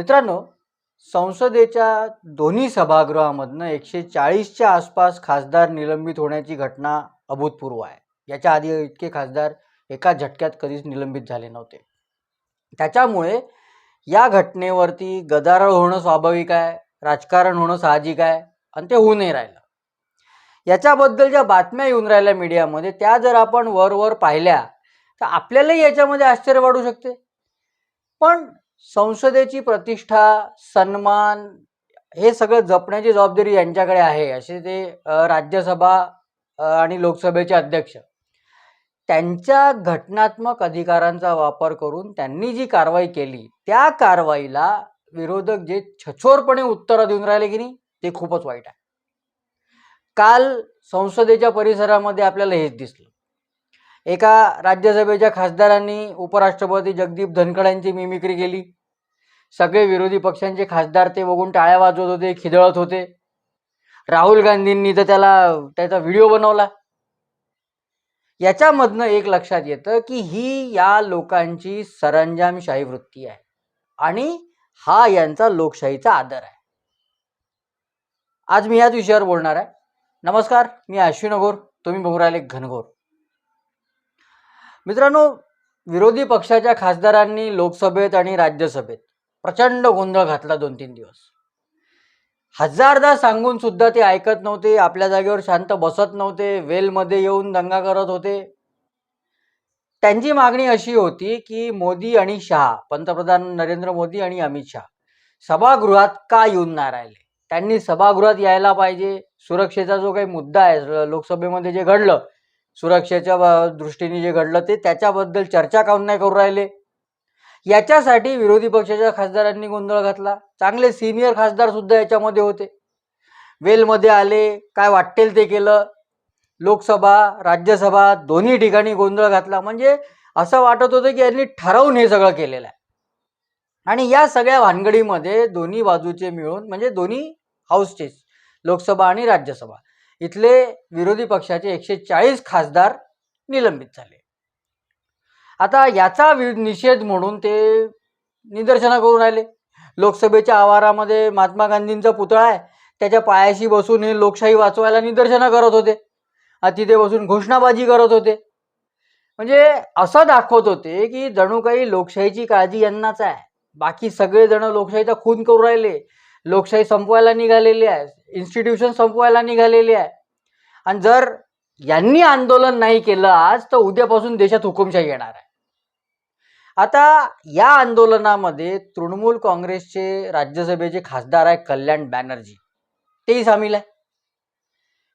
मित्रांनो संसदेच्या दोन्ही सभागृहामधनं एकशे चाळीसच्या आसपास खासदार निलंबित होण्याची घटना अभूतपूर्व आहे. याच्या आधी इतके खासदार एका झटक्यात कधीच निलंबित झाले नव्हते. त्याच्यामुळे या घटनेवरती गदारोळ होणं स्वाभाविक आहे राजकारण होणं साहजिक आहे आणि ते होऊनही राहिलं. याच्याबद्दल ज्या बातम्या येऊन राहिल्या मीडियामध्ये त्या जर आपण वरवर पाहिल्या तर आपल्यालाही याच्यामध्ये आश्चर्य वाढू शकते. पण संसदेची प्रतिष्ठा सन्मान हे सगळं जपण्याची जबाबदारी यांच्याकडे आहे असे ते राज्यसभा आणि लोकसभेचे अध्यक्ष. त्यांच्या घटनात्मक अधिकारांचा वापर करून त्यांनी जी कारवाई केली त्या कारवाईला विरोधक जे छछोरपणे उत्तरं देऊन राहिले की नाही ते खूपच वाईट आहे. काल संसदेच्या परिसरामध्ये आपल्याला हेच दिसलं. एका राज्यसभेच्या खासदारांनी उपराष्ट्रपती जगदीप धनखड यांची मिमिक्री केली. सगळे विरोधी पक्षांचे खासदार ते बघून टाळ्या वाजवत होते खिदळत होते. राहुल गांधींनी तर त्याला त्याचा व्हिडिओ बनवला. याच्यामधनं एक लक्षात येतं की ही या लोकांची सरंजामशाही वृत्ती आहे आणि हा यांचा लोकशाहीचा आदर आहे. आज मी याच विषयावर बोलणार आहे. नमस्कार मी अश्विन अघोर तुम्ही बघू राहिले घनघोर. मित्रांनो विरोधी पक्षाच्या खासदारांनी लोकसभेत आणि राज्यसभेत प्रचंड गोंधळ घातला दोन तीन दिवस. हजारदा सांगून सुद्धा ते ऐकत नव्हते आपल्या जागेवर शांत बसत नव्हते वेलमध्ये येऊन दंगा करत होते. त्यांची मागणी अशी होती की मोदी आणि शहा पंतप्रधान नरेंद्र मोदी आणि अमित शहा सभागृहात का येऊन नाही राहिले? त्यांनी सभागृहात यायला पाहिजे. सुरक्षेचा जो काही मुद्दा आहे लोकसभेमध्ये जे घडलं सुरक्षेच्या दृष्टीने जे घडलं ते त्याच्याबद्दल चर्चा काऊन नाही करू राहिले? याच्यासाठी विरोधी पक्षाच्या खासदारांनी गोंधळ घातला. चांगले सिनियर खासदार सुद्धा याच्यामध्ये होते. वेलमध्ये आले काय वाटेल ते केलं. लोकसभा राज्यसभा दोन्ही ठिकाणी गोंधळ घातला. म्हणजे असं वाटत होतं की यांनी ठरवून हे सगळं केलेलं आहे. आणि या सगळ्या भानगडीमध्ये दोन्ही बाजूचे मिळून म्हणजे दोन्ही हाऊसचेच लोकसभा आणि राज्यसभा. इथले विरोधी पक्षाचे एकशे चाळीस खासदार निलंबित झाले. आता याचा वि- निषेध म्हणून ते निदर्शनं करून राहिले. लोकसभेच्या आवारामध्ये महात्मा गांधींचा पुतळा आहे. त्याच्या पायाशी बसून हे लोकशाही वाचवायला निदर्शनं करत होते. तिथे बसून घोषणाबाजी करत होते. म्हणजे असं दाखवत होते की जणू काही लोकशाहीची काळजी यांनाच आहे. बाकी सगळेजण लोकशाहीचा खून करू राहिले. लोकशाही संपवायला निघालेली आहे. इन्स्टिट्यूशन संपवायला निघालेली आहे. आणि जर यांनी आंदोलन नाही केलं आज तर उद्यापासून देशात हुकुमशाही येणार आहे. आता या आंदोलनामध्ये तृणमूल काँग्रेसचे राज्यसभेचे खासदार आहे कल्याण बॅनर्जी. तेही सामील आहे.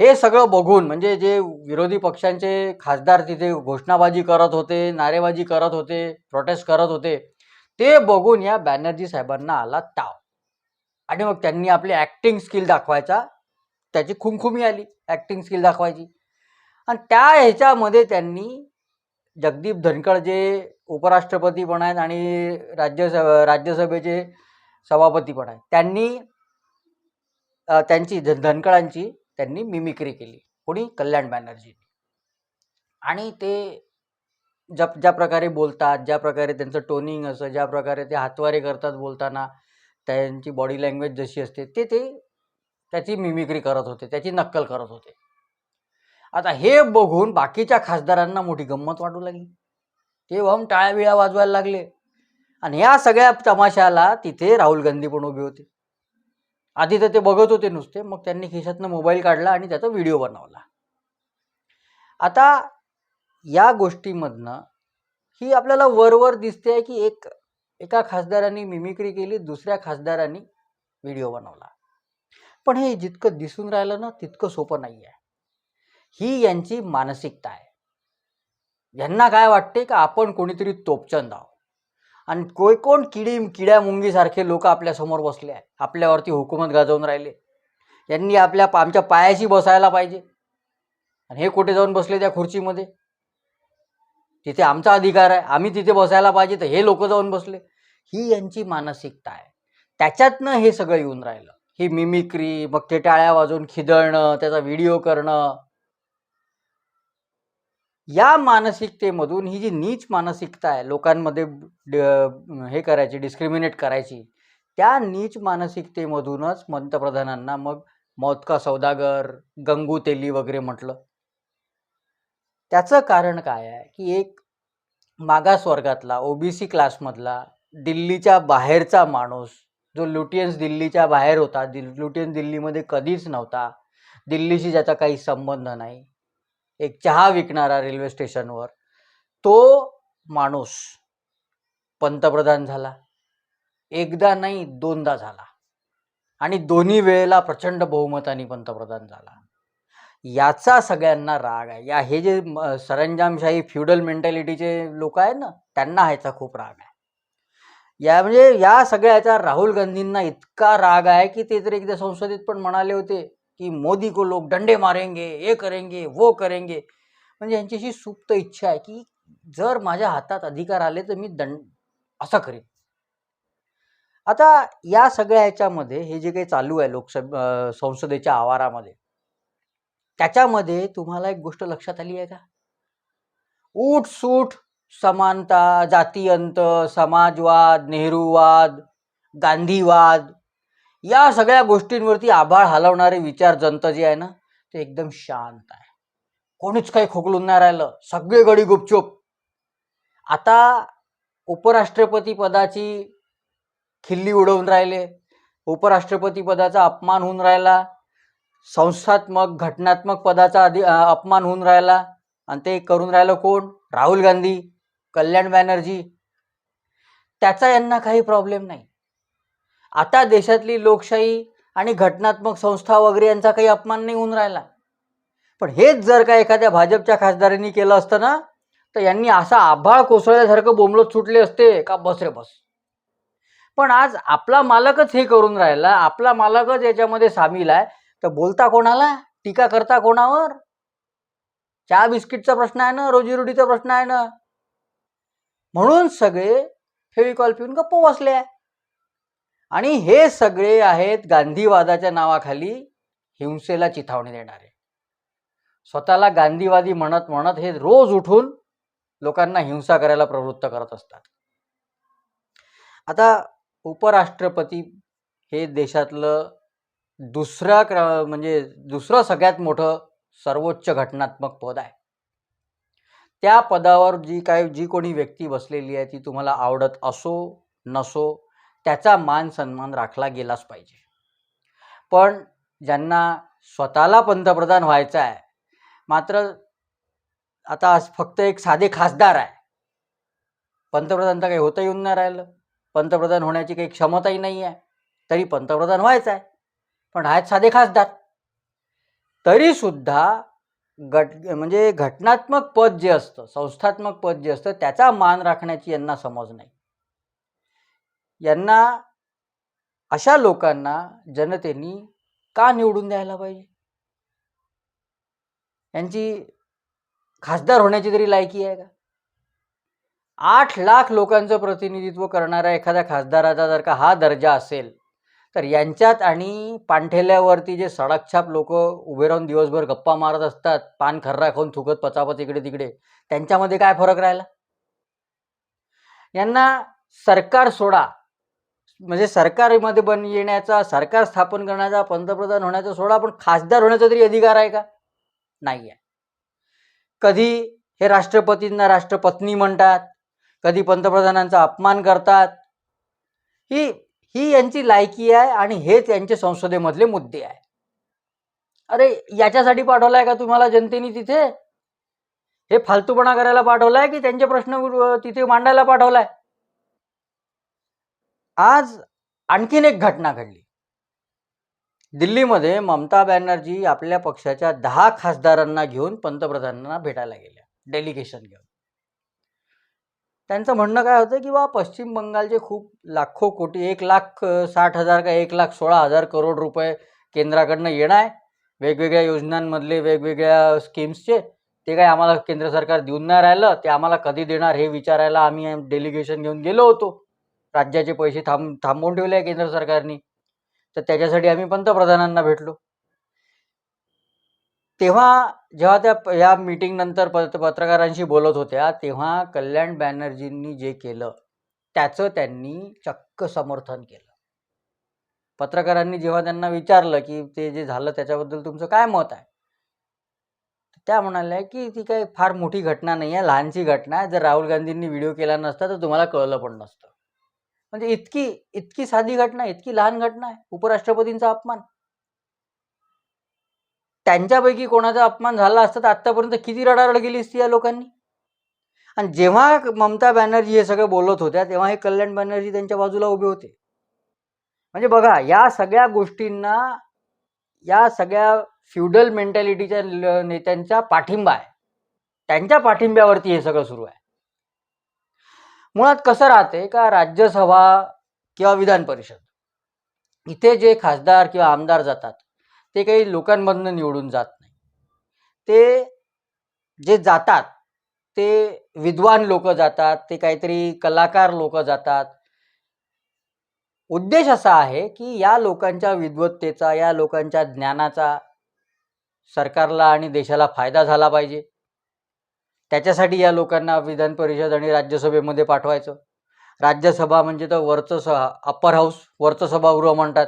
हे सगळं बघून म्हणजे जे विरोधी पक्षांचे खासदार तिथे घोषणाबाजी करत होते नारेबाजी करत होते प्रोटेस्ट करत होते ते बघून या बॅनर्जी साहेबांना आला ताव. आणि मग त्यांनी आपली ॲक्टिंग स्किल दाखवायचा. त्याची खुमखुमी आली ॲक्टिंग स्किल दाखवायची. आणि त्या ह्याच्यामध्ये त्यांनी जगदीप धनखड जे उपराष्ट्रपती पण आहेत आणि राज्यसभ राज्यसभेचे सभापती पण आहेत. त्यांनी त्यांची ध- धनखडांची त्यांनी मिमिक्री केली. कोणी? कल्याण बॅनर्जी. आणि ते ज्या ज्या प्रकारे बोलतात ज्या प्रकारे त्यांचं टोनिंग असं ज्या प्रकारे ते हातवारे करतात बोलताना त्यांची बॉडी लँग्वेज जशी असते ते ते त्याची मिमिक्री करत होते त्याची नक्कल करत होते. आता हे बघून बाकीच्या खासदारांना मोठी गंमत वाटू लागली. ते वम टाळ्याबिळ्या वाजवायला लागले. आणि या सगळ्या तमाशाला तिथे राहुल गांधी पण उभे होते. आधी तर ते बघत होते नुसते मग त्यांनी खिशातनं मोबाईल काढला आणि त्याचा व्हिडिओ बनवला. आता या गोष्टीमधनं ही आपल्याला वरवर दिसते की एक एका खासदारांनी मिमिक्री केली दुसऱ्या खासदारांनी व्हिडिओ बनवला. पण हे जितकं दिसून राहिलं ना तितकं सोपं नाही आहे ही यांची मानसिकता आहे. यांना काय वाटते का आपण कोणीतरी तोपचंद आहोत. आणि कोय कोण किडी किड्या मुंगीसारखे लोक आपल्यासमोर बसले आहे आपल्यावरती हुकूमत गाजवून राहिले. यांनी आपल्या आमच्या पायाशी बसायला पाहिजे. आणि हे कुठे जाऊन बसले त्या खुर्चीमध्ये? तिथे आमचा अधिकार आहे. आम्ही तिथे बसायला पाहिजे तर हे लोक जाऊन बसले. ही यांची मानसिकता आहे. त्याच्यातनं हे सगळं येऊन राहिलं. ही मिमिक्री मग ते टाळ्या वाजून खिदळणं त्याचा व्हिडिओ करणं. या मानसिकतेमधून ही जी नीच मानसिकता आहे लोकांमध्ये हे करायची डिस्क्रिमिनेट करायची त्या नीच मानसिकतेमधूनच पंतप्रधानांना मग मौत का सौदागर गंगू तेली वगैरे म्हटलं. त्याचं कारण काय आहे? की एक मागास वर्गातला ओबीसी क्लासमधला दिल्लीच्या बाहेरचा माणूस जो लुटियन्स दिल्लीच्या बाहेर होता दिल लुटियन्स दिल्लीमध्ये कधीच नव्हता दिल्लीशी ज्याचा काही संबंध नाही एक चहा विकणारा रेल्वे स्टेशनवर तो माणूस पंतप्रधान झाला. एकदा नाही दोनदा झाला. आणि दोन्ही वेळेला प्रचंड बहुमताने पंतप्रधान झाला. याचा सगळ्यांना राग आहे. या हे जे सरंजामशाही फ्युडल मेंटॅलिटीचे लोक आहेत ना त्यांना ह्याचा खूप राग आहे. या म्हणजे या सगळ्याचा राहुल गांधींना इतका राग आहे की ते तर एकदा संसदेत पण म्हणाले होते की मोदी को लोक डंडे मारेंगे हे करेंगे वो करेंगे. म्हणजे यांच्याशी सुप्त इच्छा आहे की जर माझ्या हातात अधिकार आले तर मी दंड असं करेन. आता या सगळ्या ह्याच्यामध्ये हे जे काही चालू आहे लोकसभा संसदेच्या आवारामध्ये त्याच्यामध्ये तुम्हाला एक गोष्ट लक्षात आली आहे का? उठ सूट समानता जातीयंत समाजवाद नेहरूवाद गांधीवाद या सगळ्या गोष्टींवरती आभाळ हलवणारे विचार जनता जे आहे ना ते एकदम शांत आहे. कोणीच काही खोकलून नाही राहिलं. सगळे गडी गुपचूप. आता उपराष्ट्रपती पदाची खिल्ली उडवून राहिले. उपराष्ट्रपती पदाचा अपमान होऊन राहिला. संस्थात्मक घटनात्मक पदाचा अधि अपमान होऊन राहिला. आणि ते करून राहिलं कोण? राहुल गांधी कल्याण बॅनर्जी. त्याचा यांना काही प्रॉब्लेम नाही. आता देशातली लोकशाही आणि घटनात्मक संस्था वगैरे यांचा काही अपमान नाही होऊन राहिला. पण हेच जर का एखाद्या भाजपच्या खासदारांनी केलं असतं ना तर यांनी असा आभाळ कोसळल्यासारखं बोंबलत सुटले असते का बस रे बस. पण आज आपला मालकच हे करून राहिला आपला मालकच याच्यामध्ये सामील आहे. तर बोलता कोणाला? टीका करता कोणावर? चहा बिस्किटचा प्रश्न आहे ना? रोजीरोटीचा प्रश्न आहे ना? म्हणून सगळे फेविकॉल पिऊन गप्प बसले. आहे आणि हे सगळे आहेत गांधीवादाच्या नावाखाली हिंसेला चिथावणी देणारे. स्वतःला गांधीवादी म्हणत म्हणत हे रोज उठून लोकांना हिंसा करायला प्रवृत्त करत असतात. आता उपराष्ट्रपती हे देशातलं दुसऱ्या क्र म्हणजे दुसरं सगळ्यात मोठं सर्वोच्च घटनात्मक पद आहे. त्या पदावर जी काय जी कोणी व्यक्ती बसलेली आहे ती तुम्हाला आवडत असो नसो त्याचा मान सन्मान राखला गेलाच पाहिजे. पण ज्यांना स्वतःला पंतप्रधान व्हायचं आहे मात्र आता फक्त एक साधे खासदार आहे. पंतप्रधान तर काही होता येऊन नाही राहिलं. पंतप्रधान होण्याची काही क्षमताही नाही आहे तरी पंतप्रधान व्हायचं आहे. पण आहेत साधे खासदार. तरी सुद्धा गट म्हणजे घटनात्मक पद जे असतं संस्थात्मक पद जे असतं त्याचा मान राखण्याची यांना समज नाही. यांना अशा लोकांना जनतेनी का निवडून द्यायला पाहिजे? यांची खासदार होण्याची तरी लायकी आहे का? आठ लाख लोकांचं प्रतिनिधित्व करणाऱ्या एखाद्या खासदाराचा जर का हा दर्जा असेल तर यांच्यात आणि पाणठेल्यावरती जे सडकछाप लोक उभे राहून दिवसभर गप्पा मारत असतात पान खर्रा खाऊन थुकत पचापच इकडे तिकडे त्यांच्यामध्ये काय फरक राहिला? यांना सरकार सोडा. म्हणजे सरकारमध्ये बन येण्याचा सरकार स्थापन करण्याचा पंतप्रधान होण्याचा सोडा पण खासदार होण्याचा तरी अधिकार आहे का? नाही आहे. कधी हे राष्ट्रपतींना राष्ट्रपत्नी म्हणतात कधी पंतप्रधानांचा अपमान करतात ही ही यांची लायकी आहे आणि हेच यांचे संसदेमधले मुद्दे आहे. अरे याच्यासाठी पाठवलाय का तुम्हाला जनतेने तिथे? हे फालतूपणा करायला पाठवलाय की त्यांचे प्रश्न तिथे मांडायला पाठवलाय? आज आणखीन एक घटना घडली. दिल्लीमध्ये ममता बॅनर्जी आपल्या पक्षाच्या दहा खासदारांना घेऊन पंतप्रधानांना भेटायला गेल्या. डेलिगेशन घेऊन. त्यांचं म्हणणं काय होतं की बा पश्चिम बंगालचे खूप लाखो कोटी एक लाख साठ हजार का एक लाख सोळा हजार करोड रुपये केंद्राकडनं येणं आहे. वेगवेगळ्या योजनांमधले वेगवेगळ्या स्कीम्सचे ते काय आम्हाला केंद्र सरकार देऊन नाही राहिलं ते आम्हाला कधी देणार हे विचारायला आम्ही डेलिगेशन घेऊन गेलो होतो. राज्याचे पैसे थांब थांबवून ठेवले आहे केंद्र सरकारने. तर त्याच्यासाठी आम्ही पंतप्रधानांना भेटलो. तेव्हा जेव्हा त्या या मीटिंग नंतर पत्रकारांशी बोलत होत्या तेव्हा कल्याण बॅनर्जींनी जे केलं त्याचं त्यांनी चक्क समर्थन केलं. पत्रकारांनी जेव्हा त्यांना विचारलं की ते जे झालं त्याच्याबद्दल तुमचं काय मत आहे? त्या म्हणाल्या की ती काही फार मोठी घटना नाही आहे लहानशी घटना आहे. जर राहुल गांधींनी व्हिडिओ केला नसता तर तुम्हाला कळलं पण नसतं. म्हणजे इतकी इतकी साधी घटना इतकी लहान घटना आहे. उपराष्ट्रपतींचा अपमान. त्यांच्यापैकी कोणाचा अपमान झाला असता तर आत्तापर्यंत किती रडारड गेली असती या लोकांनी? आणि जेव्हा ममता बॅनर्जी हे सगळं बोलत होत्या तेव्हा हे कल्याण बॅनर्जी त्यांच्या बाजूला उभे होते. म्हणजे बघा या सगळ्या गोष्टींना या सगळ्या फ्युडल मेंटॅलिटीच्या ल- नेत्यांचा पाठिंबा आहे. त्यांच्या पाठिंब्यावरती हे सगळं सुरू आहे. मुळात कसं राहते का राज्यसभा किंवा विधान परिषद इथे जे खासदार किंवा आमदार जातात ते काही लोकांमधनं निवडून जात नाही. ते जे जातात ते विद्वान लोक जातात ते काहीतरी कलाकार लोक जातात. उद्देश असा आहे की या लोकांच्या विद्वत्तेचा या लोकांच्या ज्ञानाचा सरकारला आणि देशाला फायदा झाला पाहिजे. त्याच्यासाठी या लोकांना विधान परिषद आणि राज्यसभेमध्ये पाठवायचं. राज्यसभा म्हणजे तर वरचं स अप्पर हाऊस वरचं सभागृह म्हणतात.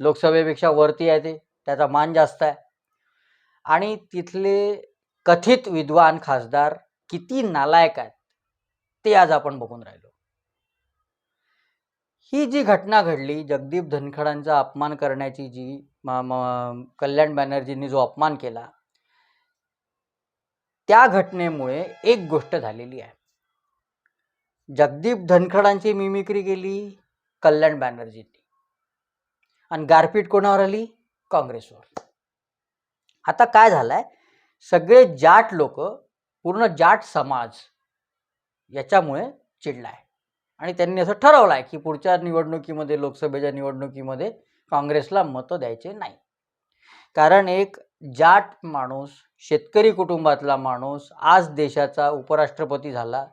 लोकसभेपेक्षा वरती आहे ते. त्याचा मान जास्त आहे. आणि तिथले कथित विद्वान खासदार किती नालायक आहेत ते आज आपण बघून राहिलो. ही जी घटना घडली जगदीप धनखडांचा अपमान करण्याची जी कल्याण बॅनर्जींनी जो अपमान केला त्या घटनेमुळे एक गोष्ट झालेली आहे. जगदीप धनखडांची मिमिक्री केली कल्याण बॅनर्जींनी. आणि गारपीट कोणावर आली? काँग्रेसवर. आता काय झालंय? सगळे जाट लोक पूर्ण जाट समाज याच्यामुळे चिडलाय. आणि त्यांनी असं ठरवलं आहे की पुढच्या निवडणुकीमध्ये लोकसभेच्या निवडणुकीमध्ये काँग्रेसला मतं द्यायचे नाही. कारण एक जाट माणूस शेतकरी कुटुंबातला माणूस आज देशाचा उपराष्ट्रपती झाला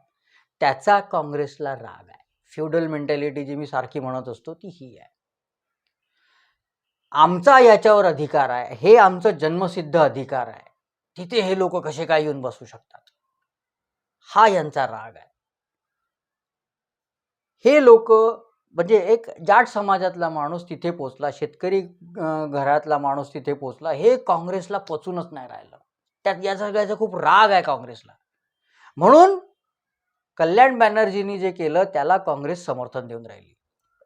त्याचा काँग्रेसला राग आहे. फ्युडल मेंटॅलिटी जी मी सारखी म्हणत असतो ती ही आहे. आमचा याच्यावर अधिकार आहे. हे आमचं जन्मसिद्ध अधिकार आहे. तिथे हे लोक कसे काय येऊन बसू शकतात? हा यांचा राग आहे. हे लोक म्हणजे एक जाट समाजातला माणूस तिथे पोचला शेतकरी घरातला माणूस तिथे पोचला हे काँग्रेसला पचूनच नाही राहिलं. त्यात या सगळ्याचा खूप राग आहे काँग्रेसला. म्हणून कल्याण बॅनर्जींनी जे केलं त्याला काँग्रेस समर्थन देऊन राहिली.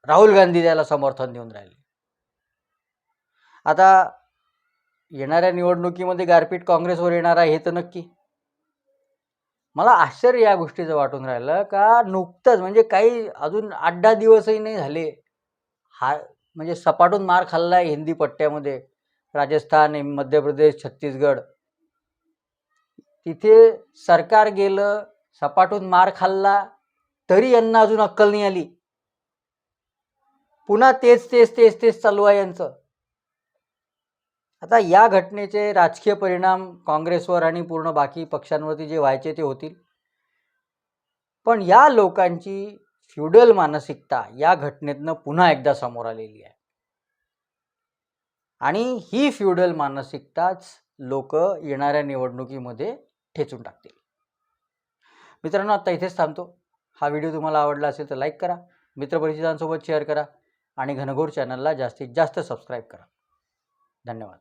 राहुल गांधी त्याला समर्थन देऊन राहिले. आता येणाऱ्या निवडणुकीमध्ये गारपीट काँग्रेसवर येणार आहे हे तर नक्की. मला आश्चर्य या गोष्टीचं वाटून राहिलं का नुकतंच म्हणजे काही अजून आठ दहा दिवसही नाही झाले. हा म्हणजे सपाटून मार खाल्ला आहे हिंदी पट्ट्यामध्ये. राजस्थान मध्य प्रदेश छत्तीसगड. तिथे सरकार गेलं सपाटून मार खाल्ला तरी यांना अजून अक्कल नाही आली. पुन्हा तेच तेच तेच तेच चालू आहे यांचं. आता या घटनेचे राजकीय परिणाम काँग्रेसवर आणि पूर्ण बाकी पक्षांवरती जे व्हायचे ते होतील. पण या लोकांची फ्युडल मानसिकता या घटनेतनं पुन्हा एकदा समोर आलेली आहे. आणि ही फ्युडल मानसिकताच लोक येणाऱ्या निवडणुकीमध्ये ठेचून टाकतील. मित्रांनो आता इथेच थांबतो. हा व्हिडिओ तुम्हाला आवडला असेल तर लाईक करा मित्रपरिचितांसोबत शेअर करा आणि घनघोर चॅनलला जास्तीत जास्त सबस्क्राईब करा. धन्यवाद.